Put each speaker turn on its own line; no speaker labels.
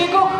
주시고